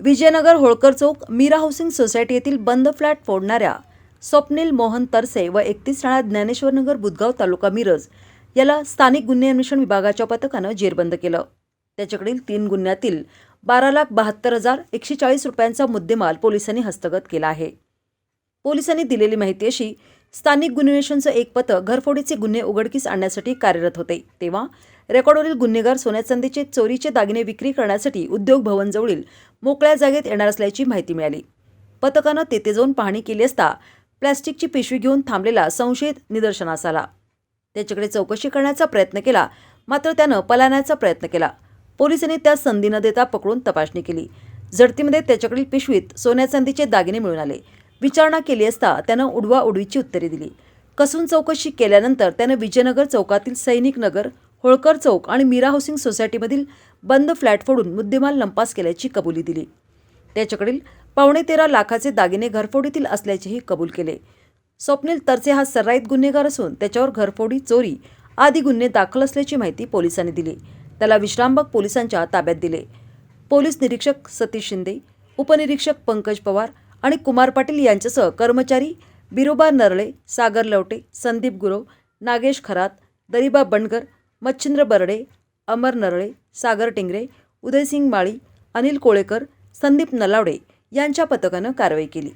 विजयनगर होळकर चौक Meera housing society येथील बंद फ्लॅट फोडणाऱ्या स्वप्नील मोहन तरसे व एकतीस राणा ज्ञानेश्वरनगर बुदगाव तालुका मिरज याला स्थानिक गुन्हे अन्वेषण विभागाच्या पथकानं जेरबंद केलं. त्याच्याकडील तीन गुन्ह्यातील बारा लाख बहात्तर हजार एकशे चाळीस रुपयांचा मुद्देमाल पोलिसांनी हस्तगत केला आहे. पोलिसांनी दिलेली माहिती अशी स्थानिक गुन्हे अन्वेषणचं एक पथक घरफोडीचे गुन्हे उघडकीस आणण्यासाठी कार्यरत होते. तेव्हा रेकॉर्डवरील गुन्हेगार सोन्याचांदीचे चोरीचे दागिने विक्री करण्यासाठी उद्योग भवनजवळील मोकळ्या जागेत येणार असल्याची माहिती मिळाली. पथकानं तेथे जाऊन पाहणी केली असता प्लॅस्टिकची पिशवी घेऊन थांबलेला संशयित निदर्शनास आला. त्याच्याकडे चौकशी करण्याचा प्रयत्न केला मात्र त्यानं पलायनाचा प्रयत्न केला. पोलिसांनी त्या संधी न देता पकडून तपासणी केली. झडतीमध्ये त्याच्याकडील पिशवीत सोन्या चांदीचे दागिने मिळून आले. विचारणा केली असता त्यानं उडवा उडवीची उत्तरे दिली. कसून चौकशी केल्यानंतर त्यानं विजयनगर चौकातील सैनिक नगर होळकर चौक आणि मीरा हाऊसिंग सोसायटीमधील बंद फ्लॅट फोडून मुद्देमाल लंपास केल्याची कबुली दिली. त्याच्याकडील पावणे तेरा लाखाचे दागिने घरफोडीतील असल्याचेही कबूल केले. स्वप्नील तरचे हा सर्राईत गुन्हेगार असून त्याच्यावर घरफोडी चोरी आदी गुन्हे दाखल असल्याची माहिती पोलिसांनी दिली. त्याला विश्रामबाग पोलिसांच्या ताब्यात दिले. पोलीस निरीक्षक सतीश शिंदे उपनिरीक्षक पंकज पवार आणि कुमार पाटील यांच्यासह कर्मचारी बिरोबा नरळे सागर लवटे संदीप गुरव नागेश खरात दरिबा बंडगर मच्छिंद्र बर्डे अमर नरळे सागर टिंगरे उदयसिंग माळी अनिल कोळेकर संदीप नलावडे यांच्या पथकानं कारवाई केली.